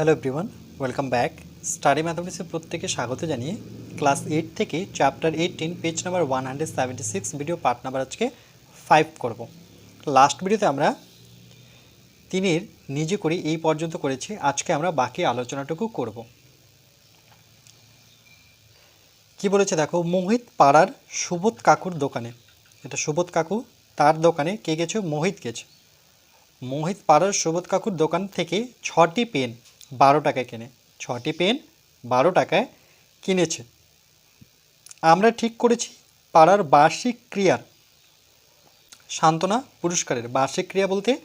Hello everyone welcome back study ম্যাথমেটিক্সের প্রত্যেকে স্বাগত জানিয়ে ক্লাস এইট থেকে chapter eighteen page number one hundred seventy six video part number আজকে five করব। Last ভিডিওতে আমরা তিনের নিজে করি এই পর্যন্ত করেছি। আজকে আমরা বাকি আলোচনাটুকু করব। কি বলেছে দেখো? মোহিত পাড়ার সুবোধ কাকুর দোকানে। এটা সুবোধ কাকু, তার দোকানে কে গেছে? মোহিত গেছে। মোহিত পাড়ার সুবোধ কাকুর দোকান থেকে ছটি পেন বারো টাকায় কেনে। ছটি পেন বারো টাকায় কিনেছে। আমরা ঠিক করেছি, পাড়ার বার্ষিক ক্রিয়ার সান্ত্বনা পুরস্কারের বার্ষিক ক্রিয়া বলতে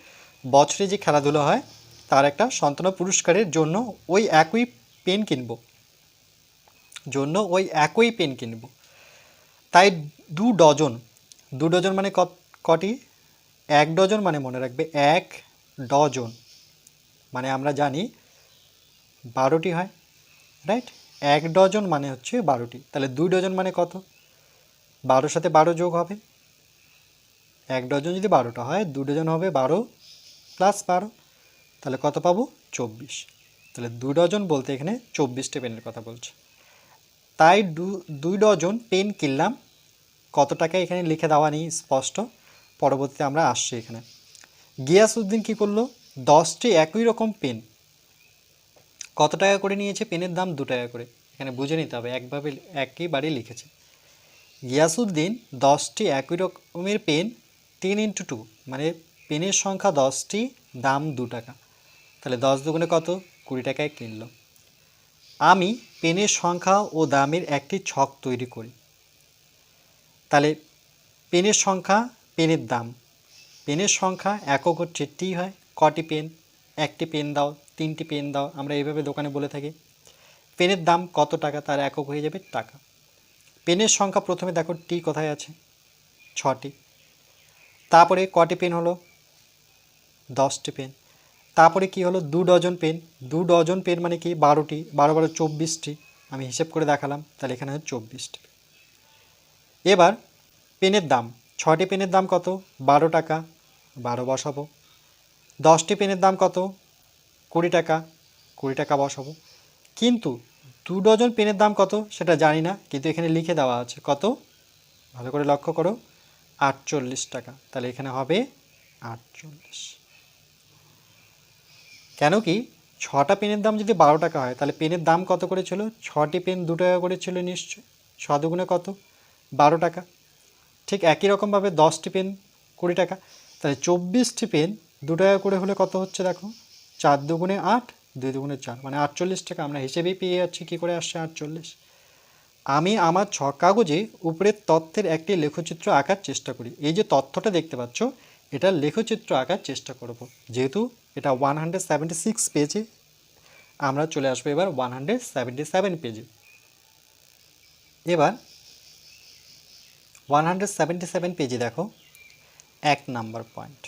বছরে যে খেলাধুলা হয়, তার একটা সান্ত্বনা পুরস্কারের জন্য ওই একই পেন কিনব। জন্য ওই একই পেন কিনব। তাই দু ডজন। দু ডজন মানে কটি? এক ডজন মানে মনে রাখবে, এক ডজন। মানে আমরা জানি বারোটি হয় রাইট এক ডজন মানে হচ্ছে বারোটি। তাহলে দুই ডজন মানে কত? বারোর সাথে বারো যোগ হবে। এক ডজন যদি বারোটা হয়, দু ডজন হবে বারো প্লাস বারো। তাহলে কত পাবো? চব্বিশ। তাহলে দু ডজন বলতে এখানে চব্বিশটা পেনের কথা বলছে। তাই দুই ডজন পেন কিনলাম। কত টাকা এখানে লিখে দেওয়া নেই, স্পষ্ট। পরবর্তীতে আমরা আসছি এখানে। গিয়াসউদ্দিন কী করল? দশটি একই রকম পেন কত টাকা করে নিয়েছে? পেনের দাম দু টাকা করে। এখানে বুঝে নিতে হবে, একভাবে একইবারে লিখেছে। গিয়াসউদ্দিন দশটি একই রকমের পেন টেন ইন্টু টু মানে পেনের সংখ্যা দশটি, দাম দু টাকা। তাহলে দশ দুগুণে কত? কুড়ি টাকায় কিনল। আমি পেনের সংখ্যা ও দামের একটি ছক তৈরি করি। তাহলে পেনের সংখ্যা, পেনের দাম। পেনের সংখ্যা একক হচ্ছে টি হয়। কটি পেন? একটি পেন দাও। তিনটি পেন দাও, আমরা এইভাবে দোকানে বলে থাকি। পেনের দাম কত টাকা, তার একক হয়ে যাবে টাকা। পেনের সংখ্যা প্রথমে দেখো টি কোথায় আছে? ছটি। তারপরে কটি পেন হলো? দশটি পেন। তারপরে কি হলো? দু ডজন পেন। দু ডজন পেন মানে কি? বারোটি। বারো বারো চব্বিশটি। আমি হিসেব করে দেখালাম, তাহলে এখানে চব্বিশটি। এবার পেনের দাম। ছটি পেনের দাম কত? বারো টাকা। বারো বসাবো। দশটি পেনের দাম কত? কুড়ি টাকা কুড়ি টাকা বসাবো। কিন্তু দু ডজন পেনের দাম কত সেটা জানি না, কিন্তু এখানে লিখে দেওয়া আছে কত? ভালো করে লক্ষ্য করো। আটচল্লিশ টাকা। তাহলে এখানে হবে আটচল্লিশ। কেন কি ছটা পেনের দাম যদি বারো টাকা হয়, তাহলে পেনের দাম কত করে ছিল? ছটি পেন দু টাকা করে ছিল নিশ্চয়। ছ দুগুণে কত? বারো টাকা। ঠিক একই রকমভাবে দশটি পেন কুড়ি টাকা। তাহলে চব্বিশটি পেন দু টাকা করে হলে কত হচ্ছে দেখো? চার দুগুণে আট, দুই দুগুণে চার। মানে আটচল্লিশ টাকা। আমরা হিসেবেই পেয়ে যাচ্ছি। কী করে আসছে আটচল্লিশ? আমি আমার ছ কাগজে উপরের তথ্যের একটি লেখচিত্র আঁকার চেষ্টা করি। এই যে তথ্যটা দেখতে পাচ্ছ, এটা লেখচিত্র আঁকার চেষ্টা করব। যেহেতু এটা ওয়ান হান্ড্রেড সেভেন্টি সিক্স পেজে আমরা চলে আসব এবার ওয়ান হান্ড্রেড সেভেন্টি সেভেন পেজে এবার ওয়ান হান্ড্রেড সেভেন্টি সেভেন পেজে দেখো, এক নাম্বার পয়েন্ট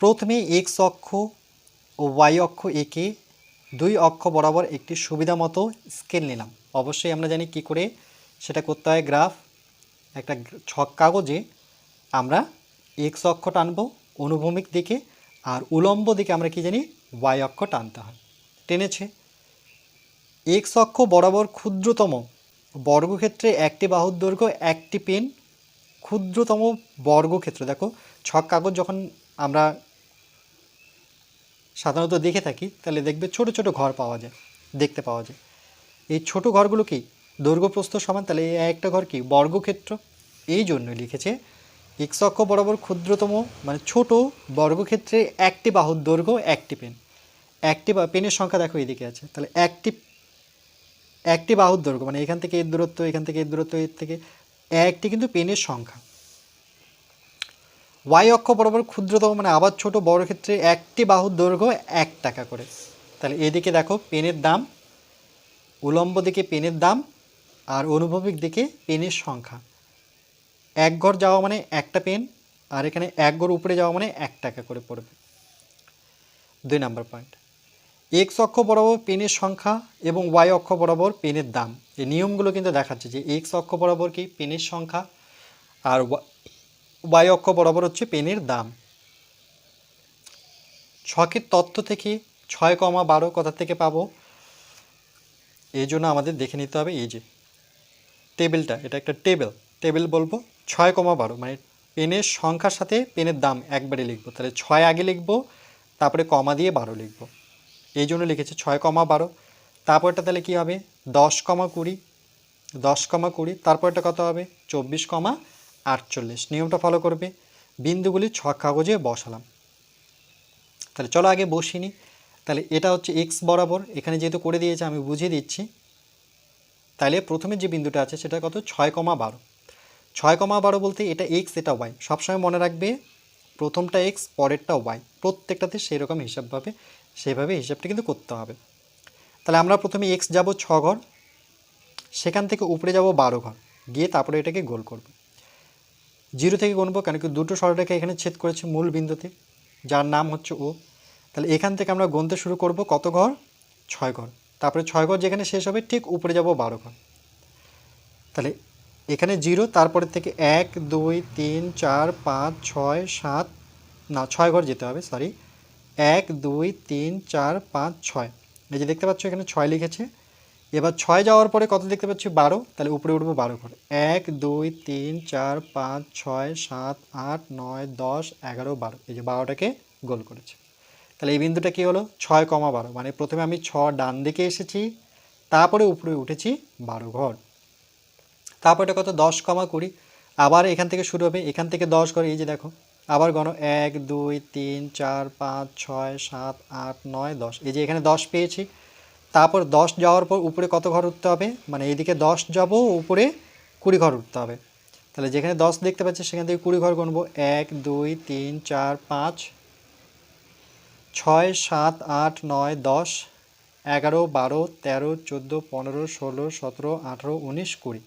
প্রথমে এক্স অক্ষ ও ওয়াই অক্ষ এঁকে দুই অক্ষ বরাবর একটি সুবিধা মতো স্কেল নিলাম। অবশ্যই আমরা জানি কি করে সেটা করতে হয় গ্রাফ একটা ছক কাগজে আমরা এক্স অক্ষ টানবো অনুভূমিক দিকে আর উলম্ব দিকে আমরা কি জানি ওয়াই অক্ষ টানতে হয়। টেনেছে। এক্স অক্ষ বরাবর ক্ষুদ্রতম বর্গক্ষেত্রে একটি বাহুর দৈর্ঘ্য একটি পেন ক্ষুদ্রতম বর্গক্ষেত্র। দেখো, ছক কাগজ যখন আমরা সাধারণত দেখে থাকি, তাহলে দেখবে ছোট ছোট ঘর পাওয়া যায়, দেখতে পাওয়া যায়। এই ছোট ঘরগুলো কি দৈর্ঘ্য প্রস্থ সমান? তাহলে এই একটা ঘর কি বর্গক্ষেত্র? এই জন্য লিখেছে, এক্স অক্ষ বরাবর ক্ষুদ্রতম মানে ছোট বর্গক্ষেত্রে একটি বাহুর দৈর্ঘ্য একটি পেন। একটি বা, পেনের সংখ্যা দেখো এদিকে আছে, তাহলে একটি একটি বাহুর দৈর্ঘ্য মানে এখান থেকে এর দূরত্ব, এখান থেকে এর দূরত্ব, এর থেকে, একটি কিন্তু পেনের সংখ্যা। ওয়াই অক্ষ বরাবর ক্ষুদ্রতম মানে আবার ছোট বড় ক্ষেত্রে একটি বাহুর দৈর্ঘ্য এক টাকা করে। তাহলে এদিকে দেখো, পেনের দাম, উলম্ব দিকে পেনের দাম আর অনুভবিক দিকে পেনের সংখ্যা। এক ঘর যাওয়া মানে একটা পেন আর এখানে এক ঘর উপরে যাওয়া মানে এক টাকা করে পড়বে। দুই নাম্বার পয়েন্ট এক্স অক্ষ বরাবর পেনের সংখ্যা এবং ওয়াই অক্ষ বরাবর পেনের দাম। এই নিয়মগুলো কিন্তু দেখাচ্ছে যে এক্স অক্ষ বরাবর কি? পেনের সংখ্যা আর ওয়াই অক্ষ বরাবর হচ্ছে পেনের দাম। ছকের তথ্য থেকে ছয় কমা বারো কোথা থেকে পাবো? এই জন্য আমাদের দেখে নিতে হবে এই যে, টেবিলটা, এটা একটা টেবিল। টেবিল বলব ছয় কমা বারো মানে পেনের সংখ্যার সাথে পেনের দাম একবারে লিখব। তাহলে ছয় আগে লিখব, তারপরে কমা দিয়ে বারো লিখব। এই জন্য লিখেছে ছয় কমা বারো। তারপরটা তাহলে কী হবে? দশ কমা কুড়ি, দশ কমা কুড়ি, তারপরটা কত হবে? চব্বিশ কমা আটচল্লিশ। নিয়মটা ফলো করবে। বিন্দুগুলি ছক কাগজে বসালাম। তাহলে চলো আগে বসিনি তাহলে এটা হচ্ছে এক্স বরাবর। এখানে যেহেতু করে দিয়েছে, আমি বুঝিয়ে দিচ্ছি। তাহলে প্রথমে যে বিন্দুটা আছে, সেটা কত? ছয় কমা বারো। ছয় কমা বারো বলতে এটা এক্স এটা ওয়াই সবসময় মনে রাখবে, প্রথমটা এক্স পরেরটা ওয়াই প্রত্যেকটাতে সেই রকম হিসাবভাবে সেইভাবে হিসাবটা কিন্তু করতে হবে। তাহলে আমরা প্রথমে এক্স যাব ছ ঘর, সেখান থেকে উপরে যাব বারো ঘর। গিয়ে তারপরে এটাকে গোল করব। জিরো থেকে গুনবো কেন? কি দুটো সরলরেখা এখানে ছেদ করেছে মূল বিন্দুতে, যার নাম হচ্ছে ও। তাহলে এখান থেকে আমরা গুনতে শুরু করব কত ঘর? ছয় ঘর। তারপরে ছয় ঘর যেখানে শেষ হবে, ঠিক উপরে যাব বারো ঘর। তাহলে এখানে জিরো তারপরে থেকে এক, দুই, তিন, চার, পাঁচ, ছয়, সাত, না, ছয় ঘর যেতে হবে সরি এক, দুই, তিন, চার, পাঁচ, ছয়। এই যে দেখতে পাচ্ছ এখানে ছয় লিখেছে। এবার ছয় যাওয়ার পরে কত দেখতে পাচ্ছি? বারো। তাহলে উপরে উঠবো বারো ঘর এক, দুই, তিন, চার, পাঁচ, ছয়, সাত, আট, নয়, দশ, এগারো, বারো। এই যে বারোটাকে গোল করেছে। তাহলে এই বিন্দুটা কী হলো? ছয় কমা বারো। মানে প্রথমে আমি ছ ডান দিকে এসেছি, তারপরে উপরে উঠেছি বারো ঘর। তারপরে কত? দশ কমা কুড়ি। আবার এখান থেকে শুরু হবে, এখান থেকে দশ ঘর এই যে দেখো। আবার গণ এক, দুই, তিন, চার, পাঁচ, ছয়, সাত, আট, নয়, দশ। এই যে এখানে দশ পেয়েছি। তারপর দশ যাওয়ার পর উপরে কত ঘর উঠতে হবে? মানে এইদিকে দশ যাব, উপরে কুড়ি ঘর উঠতে হবে। তাহলে যেখানে দশ দেখতে পাচ্ছি, সেখান থেকে কুড়ি ঘর গুনবো। এক, দুই, তিন, চার, পাঁচ, ছয়, সাত, আট, নয়, দশ, এগারো, বারো, তেরো, চোদ্দ, পনেরো, ষোলো, সতেরো, আঠেরো, উনিশ, কুড়ি।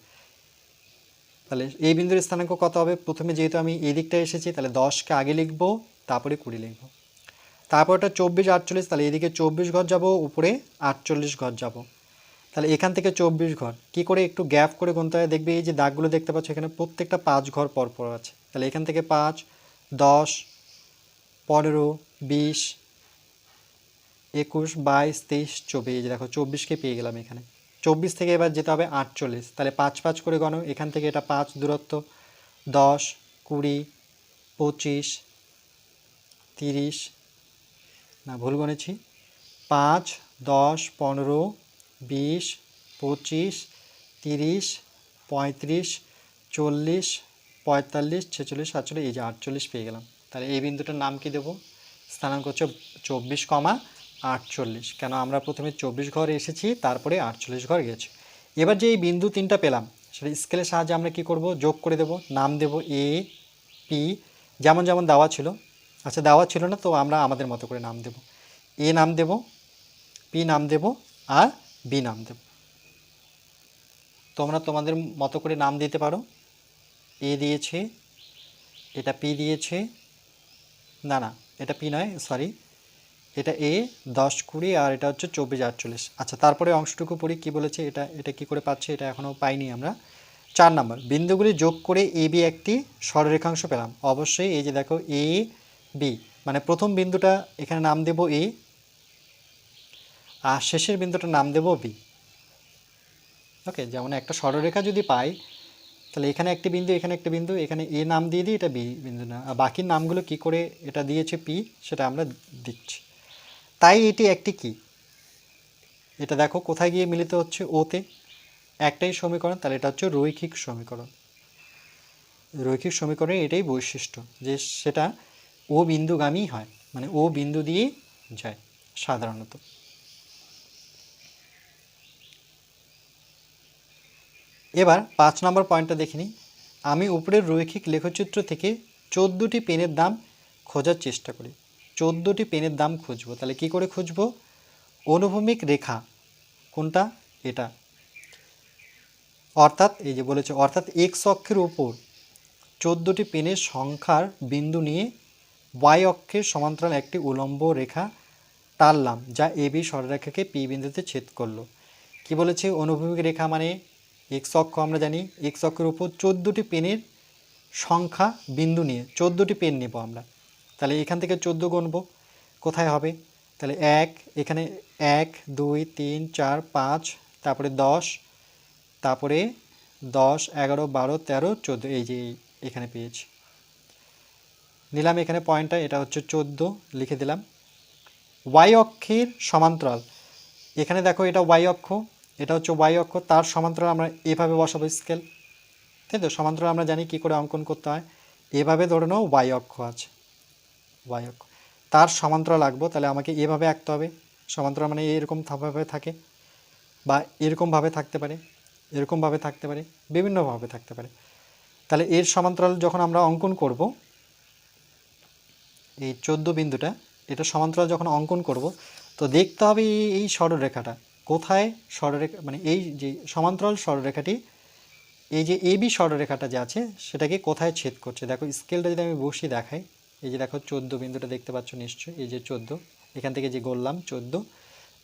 তাহলে এই বিন্দুর স্থানাঙ্ক কত হবে? প্রথমে যেহেতু আমি এই দিকটা এসেছি, তাহলে দশকে আগে লিখব, তারপরে কুড়ি লিখব। তারপর ওটা চব্বিশ আটচল্লিশ, তাহলে এদিকে চব্বিশ ঘর যাব, উপরে আটচল্লিশ ঘর যাব। তাহলে এখান থেকে চব্বিশ ঘর। কি করে একটু গ্যাপ করে গুনতে হয়? দেখবে এই যে দাগগুলো দেখতে পাচ্ছ, এখানে প্রত্যেকটা পাঁচ ঘর পর পর আছে। তাহলে এখান থেকে পাঁচ, দশ, পনেরো, বিশ, একুশ, বাইশ, তেইশ, চব্বিশ। দেখো, চব্বিশকে পেয়ে গেলাম এখানে। চব্বিশ থেকে এবার যেতে হবে আটচল্লিশ। তাহলে পাঁচ পাঁচ করে গণ। এখান থেকে এটা পাঁচ দূরত্ব। দশ, কুড়ি, পঁচিশ, তিরিশ না, ভুল গণেছি পাঁচ, দশ, পনেরো, বিশ, পঁচিশ, তিরিশ, পঁয়ত্রিশ, চল্লিশ, পঁয়তাল্লিশ, ছেচল্লিশ, সাতচল্লিশ, এই যে আটচল্লিশ পেয়ে গেলাম। তাহলে এই বিন্দুটার নাম কি দেবো? স্থানাঙ্ক হচ্ছে চব্বিশ কমা আটচল্লিশ। কেন? আমরা প্রথমে চব্বিশ ঘর এসেছি, তারপরে আটচল্লিশ ঘর গেছি। এবার যে এই বিন্দু তিনটা পেলাম, সেটা স্কেলের সাহায্যে আমরা কি করব? যোগ করে দেব। নাম দেব এ পি যেমন যেমন দেওয়া ছিল আচ্ছা দেওয়া ছিল না, তো আমরা আমাদের মতো করে নাম দেব। এ নাম দেব, পি নাম দেব, আর বি নাম দেব। তোমরা তোমাদের মতো করে নাম দিতে পারো। এ দিয়েছে, এটা পি দিয়েছে। না না, এটা পি নয় সরি এটা এ, দশ কুড়ি, আর এটা হচ্ছে চব্বিশ আটচল্লিশ। আচ্ছা তারপরে অংশটুকু পড়ি, কী বলেছে, এটা এটা কি করে পাচ্ছি, এটা এখনও পাইনি আমরা। চার নাম্বার, বিন্দুগুলি যোগ করে এ বি একটি সরলরেখাংশ পেলাম। অবশ্যই এই যে দেখো, এ বি মানে প্রথম বিন্দুটা এখানে নাম দেব এ আর শেষের বিন্দুটার নাম দেব বি ওকে যেমন একটা সরলরেখা যদি পাই, তাহলে এখানে একটি বিন্দু, এখানে একটি বিন্দু, এখানে এ নাম দিয়ে দিই, এটা বি বিন্দু না। আর বাকি নামগুলো কি করে এটা দিয়েছে পি সেটা আমরা দিচ্ছি। তাই এটি একটি কি? এটা দেখো, কোথায় গিয়ে মিলিত হচ্ছে? ওতে একটাই সমীকরণ, তাহলে এটা হচ্ছে রৈখিক সমীকরণ। রৈখিক সমীকরণের এটাই বৈশিষ্ট্য, যে সেটা ও বিন্দুগামী হয় মানে ও বিন্দু দিয়ে যায় সাধারণত। এবার পাঁচ নম্বর পয়েন্টটা দেখে নিই। আমি উপরের রৈখিক লেখচিত্র থেকে চোদ্দোটি পেনের দাম খোঁজার চেষ্টা করি। চোদ্দোটি পেনের দাম খুঁজবো, তাহলে কি করে খুঁজবো? অনুভূমিক রেখা, কোনটা? এটা। অর্থাৎ, এই যে বলেছে, অর্থাৎ এক্স অক্ষের উপর চোদ্দোটি পেনের সংখ্যার বিন্দু নিয়ে ওয়াই অক্ষের সমান্তরাল একটি উলম্ব রেখা টানলাম যা এ বি সরলরেখাকে পি বিন্দুতে ছেদ করল। কি বলেছে অনুভূমিক রেখা মানে? এক্স অক্ষ আমরা জানি এক্স অক্ষের উপর চোদ্দোটি পেনের সংখ্যা বিন্দু নিয়ে, চোদ্দোটি পেন নেব আমরা। তাহলে এখান থেকে চোদ্দ গুনব কোথায় হবে? তাহলে এক, এখানে এক, দুই, তিন, চার, পাঁচ, তারপরে দশ তারপরে দশ, এগারো, বারো, তেরো, চোদ্দ, এই যে এখানে পেয়েছি। নিলাম এখানে পয়েন্টটা এটা হচ্ছে চোদ্দ, লিখে দিলাম। ওয়াই অক্ষের সমান্তরাল। এখানে দেখো এটা ওয়াই অক্ষ, এটা হচ্ছে ওয়াই অক্ষ, তার সমান্তরাল আমরা এভাবে বসাবো স্কেল তাই তো? সমান্তরাল আমরা জানি কী করে অঙ্কন করতে হয়। এভাবে ধরে নাও ওয়াই অক্ষ আছে। ওয়াই অক্ষ। তার সমান্তরাল আঁকবো, তাহলে আমাকে এভাবে আঁকতে হবে। সমান্তরাল মানে এরকম ভাবে থাকে বা এরকমভাবে থাকতে পারে এরকমভাবে থাকতে পারে বিভিন্নভাবে থাকতে পারে। তাহলে এর সমান্তরাল যখন আমরা অঙ্কন করব এই চোদ্দ বিন্দুটা, এটা সমান্তরাল যখন অঙ্কন করব, তো দেখতে হবে এই- সরলরেখাটা। কোথায় সরলরেখা মানে এই যে সমান্তরাল সরলরেখাটি, এই যে এবি সরলরেখাটা যে আছে, সেটাকে কোথায় ছেদ করছে? দেখো স্কেলটা যদি আমি বসিয়ে দেখাই, এই যে দেখো চোদ্দ বিন্দুটা দেখতে পাচ্ছ নিশ্চয়ই, এই যে চোদ্দ, এখান থেকে যে গড়লাম চোদ্দ,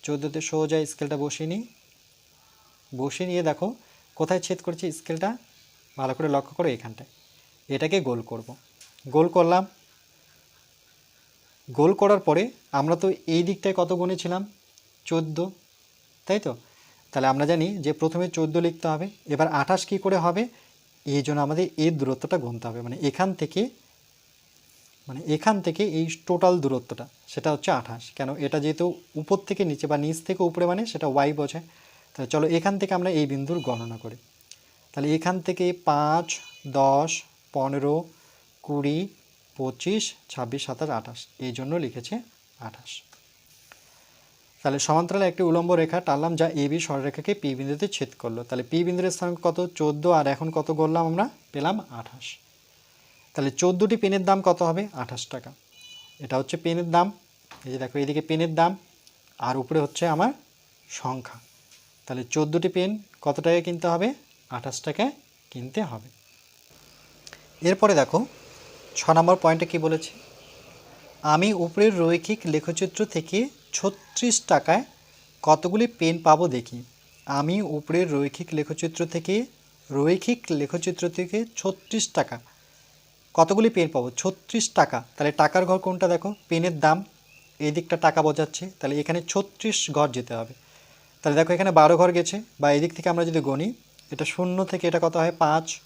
চোদ্দোতে সোজা স্কেলটা বসিয়ে নিই, বসিয়ে নিয়ে দেখো, কোথায় ছেদ করছে স্কেলটা ভালো করে লক্ষ্য করো এখানটায়। এটাকে গোল করব। গোল করলাম গোল করার পরে আমরা তো এই দিকটায় কত গুনেছিলাম চোদ্দ। তাই তো? তাহলে আমরা জানি যে প্রথমে চোদ্দ লিখতে হবে, এবার আঠাশ কী করে হবে? এই জন্য আমাদের এই দূরত্বটা গুনতে হবে। মানে এখান থেকে মানে এখান থেকে এই টোটাল দূরত্বটা, সেটা হচ্ছে আঠাশ। কেন? এটা যেহেতু উপর থেকে নিচে বা নিচ থেকে উপরে মানে সেটা ওয়াই বোঝায়। তাহলে চলো এখান থেকে আমরা এই বিন্দুর গণনা করি। তাহলে এখান থেকে পাঁচ, দশ, পনেরো, কুড়ি পঁচিশ, ছাব্বিশ, সাতাশ, আঠাশ। এই জন্য লিখেছে আঠাশ। তাহলে সমান্তরালে একটি উলম্ব রেখা টানলাম যা এ, বি সররেখাকে পি বিন্দুতে ছেদ করল। তাহলে পি বিন্দুর স্থান কত? চোদ্দ। আর এখন কত করলাম আমরা? পেলাম আঠাশ। তাহলে চোদ্দোটি পেনের দাম কত হবে? আঠাশ টাকা। এটা হচ্ছে পেনের দাম। এই যে দেখো এদিকে পেনের দাম। আর উপরে হচ্ছে আমার সংখ্যা। তাহলে চোদ্দোটি পেন কত টাকায় কিনতে হবে? আঠাশ টাকায় কিনতে হবে। এরপরে দেখো ছ নম্বর পয়েন্টে কি বলেছে? আমি উপরের রৈখিক লেখচিত্র থেকে ছত্রিশ টাকায় কতগুলি পেন পাবো দেখি। আমি উপরের রৈখিক লেখচিত্র থেকে, রৈখিক লেখচিত্র থেকে ছত্রিশ টাকা। কতগুলি পেন পাবো? ছত্রিশ টাকা। তাহলে টাকার ঘর কোনটা দেখো? পেনের দাম। এই দিকটা টাকা বোঝাচ্ছে। তাহলে এখানে ছত্রিশ ঘর যেতে হবে। তাহলে দেখো এখানে বারো ঘর গেছে। বা এদিক থেকে আমরা যদি গণি, এটা শূন্য থেকে এটা কত হয়? পাঁচ।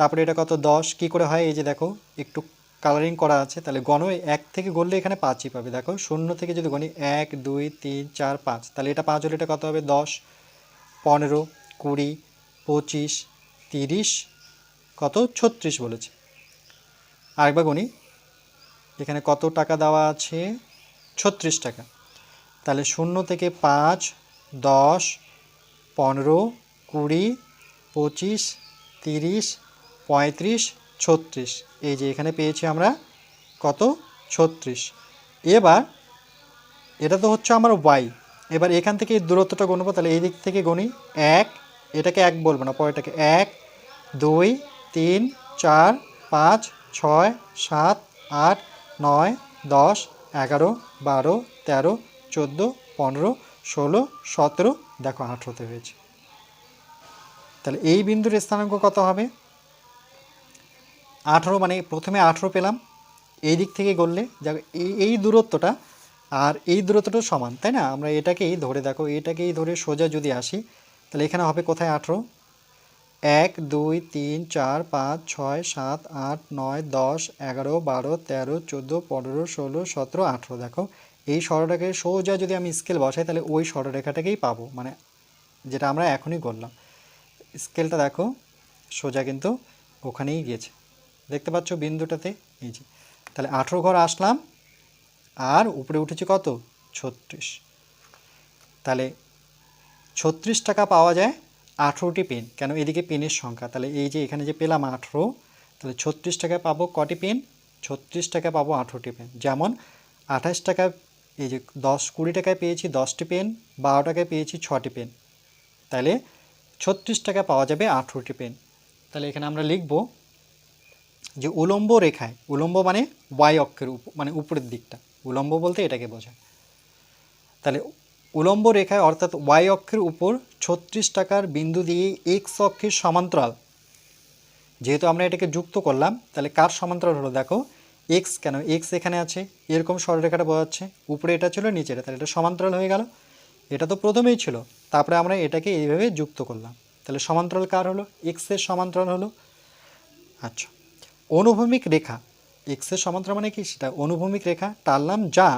তারপরে এটা কত? দশ। কি করে হয়? এই যে দেখো, একটু কালারিং করা আছে। তাহলে গণ এক থেকে গড়লে এখানে পাঁচই পাবে। দেখো, শূন্য থেকে যদি গণি এক, দুই, তিন, চার, পাঁচ, তাহলে এটা পাঁচ হলে এটা কত হবে? দশ। পনেরো, কুড়ি, পঁচিশ, তিরিশ, কত? ছত্রিশ বলেছে। আরেকবার গণি। এখানে কত টাকা দেওয়া আছে? ছত্রিশ টাকা। তাহলে শূন্য থেকে পাঁচ, দশ, পনেরো, কুড়ি, পঁচিশ, তিরিশ পঁয়ত্রিশ, ছত্রিশ। এই যে এখানে পেয়েছি আমরা কত? ছত্রিশ। এবার এটা তো হচ্ছে আমার ওয়াই এবার এখান থেকে এই দূরত্বটা গণবো তাহলে এই দিক থেকে গণি এক। এটাকে এক বলব না, পরেরটাকে এক, দুই, তিন, চার, পাঁচ, ছয়, সাত, আট, নয়, দশ, এগারো, বারো, তেরো, চোদ্দ, পনেরো, ষোলো, সতেরো। দেখো আঠেরোতে হয়েছে। তাহলে এই বিন্দুর স্থানাঙ্ক কত হবে? আঠেরো মানে প্রথমে আঠেরো পেলাম, এই দিক থেকে গড়লে যা এই দূরত্বটা, আর এই দূরত্বটা সমান, তাই না? আমরা এটাকেই ধরে, দেখো, এটাকেই ধরে সোজা যদি আসি, তাহলে এখানে হবে কোথায় আঠেরো? এক, দুই, তিন, চার, পাঁচ, ছয়, সাত, আট, নয়, দশ, এগারো, বারো, তেরো, চোদ্দ, পনেরো, ষোলো, সতেরো, আঠেরো, দেখো। এই সরলরেখায় সোজা যদি আমি স্কেল বসাই, তাহলে ওই সরলরেখাটাকেই পাবো মানে যেটা আমরা এখনই করলাম। স্কেলটা দেখো, সোজা কিন্তু ওখানেই গিয়েছে দেখতে পাচ্ছ বিন্দুটাতে? এই যে। তাহলে আঠেরো ঘর আসলাম, আর উপরে উঠেছে কত? ছত্রিশ। তাহলে ছত্রিশ টাকা পাওয়া যায় আঠেরোটি পেন কেন? এদিকে পেনের সংখ্যা। তাহলে এই যে এখানে যে পেলাম আঠেরো, তাহলে ছত্রিশ টাকায় পাবো কটি পেন ছত্রিশ টাকায় পাবো আঠেরোটি পেন যেমন আঠাশ টাকা, এই যে দশ, কুড়ি টাকায় পেয়েছি দশটি পেন বারো টাকায় পেয়েছি ছটি পেন তাহলে ছত্রিশ টাকা পাওয়া যাবে আঠেরোটি পেন তাহলে এখানে আমরা লিখব যে উলম্ব রেখায়, উলম্ব মানে ওয়াই অক্ষের মানে উপরের দিকটা। উলম্ব বলতে এটাকে বোঝায়। তাহলে উলম্ব রেখায় অর্থাৎ ওয়াই অক্ষের উপর ছত্রিশ টাকার বিন্দু দিয়ে এক্স অক্ষের সমান্তরাল, যেহেতু আমরা এটাকে যুক্ত করলাম, তাহলে কার সমান্তরাল হলো? দেখো এক্স কেন? এক্স এখানে আছে, এরকম সরলরেখাটা বোঝাচ্ছে উপরে এটা ছিল, নিচে এটা। তাহলে এটা সমান্তরাল হয়ে গেল। এটা তো প্রথমেই ছিল। তারপরে আমরা এটাকে এইভাবে যুক্ত করলাম। তাহলে সমান্তরাল কার হলো? এক্সের সমান্তরাল হলো। আচ্ছা। অনুভূমিক রেখা এক্সের সমান্তরাল মানে কি? সেটা অনুভূমিক রেখা। টানলাম যা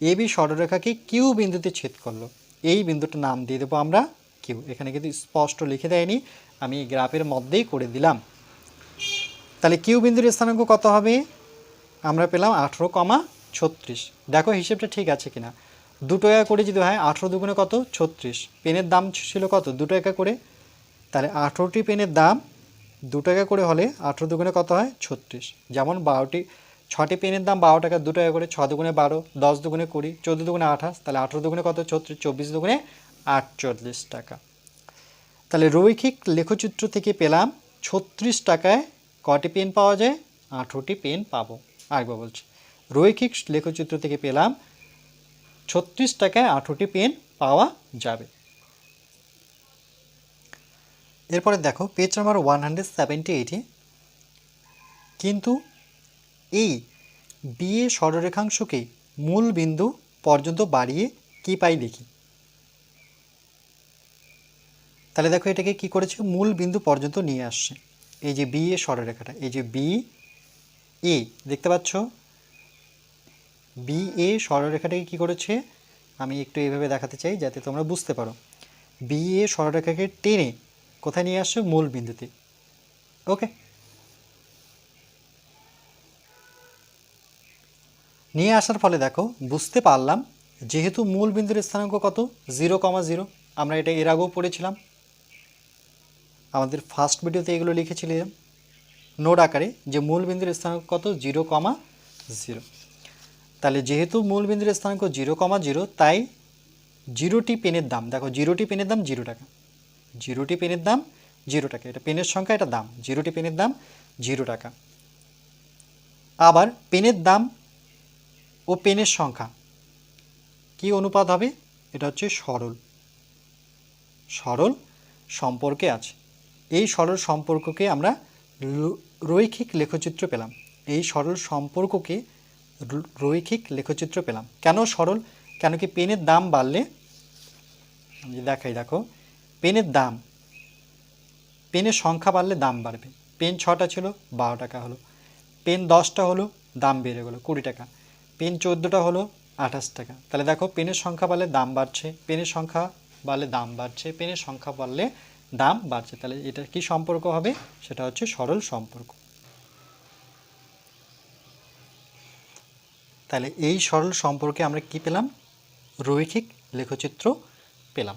এ বি সরলরেখাকে কিউ বিন্দুতে ছেদ করল। এই বিন্দুটার নাম দিয়ে দেবো আমরা কিউ এখানে কিন্তু স্পষ্ট লিখে দেয়নি। আমি গ্রাফের মধ্যেই করে দিলাম। তাহলে কিউ বিন্দুর স্থানাঙ্ক কত হবে? আমরা পেলাম আঠেরো কমা ছত্রিশ। দেখো হিসেবটা ঠিক আছে কিনা। দুটো একা করে যদি হয়, আঠেরো দুগুণে কত? ছত্রিশ। পেনের দাম ছিল কত? দুটো একা করে। তাহলে আঠেরোটি পেনের দাম দু টাকা করে হলে আঠেরো দুগুণে কত হয়? ছত্রিশ। যেমন বারোটি ছটি পেনের দাম বারো টাকা, দু টাকা করে, ছ দুগুণে বারো, দশ দুগুণে কুড়ি, চোদ্দ দুগুণে আঠাশ, তাহলে আঠেরো দুগুণে কত? ছত্রিশ, চব্বিশ দুগুণে আটচল্লিশ টাকা। তাহলে রৈখিক লেখচিত্র থেকে পেলাম ছত্রিশ টাকায় কটি পেন পাওয়া যায়? আঠেরোটি পেন পাবো। আরেকবার বলছি, রৈখিক লেখচিত্র থেকে পেলাম ছত্রিশ টাকায় আঠেরোটি পেন পাওয়া যাবে। এরপরে দেখো page number one hundred seventy এইটে কিন্তু এই বিয়ে সরলরেখাংশকে মূল বিন্দু পর্যন্ত বাড়িয়ে কি পাই দেখি? তাহলে দেখো এটাকে কি করেছে? মূল বিন্দু পর্যন্ত নিয়ে আসছে। এই যে বি এ সরলরেখাটা, এই যে বি এ দেখতে পাচ্ছ? বি এ সরলরেখাটাকে কি করেছে? আমি একটু এইভাবে দেখাতে চাই যাতে তোমরা বুঝতে পারো। বি এ সরলরেখাকে টেনে কোথায় নিয়ে আসছে মূল বিন্দুতে। ওকে। নিয়ে আসার ফলে দেখো, বুঝতে পারলাম যেহেতু মূল বিন্দুর স্থানাঙ্ক কত? Zero comma zero. আমরা এটা এর আগেও পড়েছিলাম। আমাদের ফার্স্ট ভিডিওতে এগুলো লিখেছিলাম। নোট আকারে যে মূল বিন্দুর স্থানাঙ্ক কত? Zero comma zero. তাহলে যেহেতু মূল বিন্দুর স্থানাঙ্ক জিরো কমা জিরো, তাই জিরোটি পেনের দাম, দেখো, জিরোটি পেনের দাম জিরো টাকা। জিরোটি পেনের দাম জিরো টাকা। এটা পেনের সংখ্যা, এটা দাম। জিরোটি পেনের দাম জিরো টাকা। আবার পেনের দাম ও পেনের সংখ্যা। কি অনুপাত হবে? এটা হচ্ছে সরল। সরল সম্পর্কে আছে। এই সরল সম্পর্ককে আমরা রৈখিক লেখচিত্র পেলাম। এই সরল সম্পর্ককে রৈখিক লেখচিত্র পেলাম। কেন সরল? কেন কি পেনের দাম বাড়লে? দেখাই, দেখো। পেনের দাম, পেনের সংখ্যা বাড়লে দাম বাড়বে। পেন ছটা ছিল, বারো টাকা হলো। পেন দশটা হলো, দাম বেড়ে গেলো কুড়ি টাকা। পেন চোদ্দোটা হলো, আঠাশ টাকা। তাহলে দেখো, পেনের সংখ্যা বাড়লে দাম বাড়ছে, পেনের সংখ্যা বাড়লে দাম বাড়ছে, পেনের সংখ্যা বাড়লে দাম বাড়ছে। তাহলে এটা কি সম্পর্ক হবে? সেটা হচ্ছে সরল সম্পর্ক। তাহলে এই সরল সম্পর্কে আমরা কি পেলাম? রৈখিক লেখচিত্র পেলাম।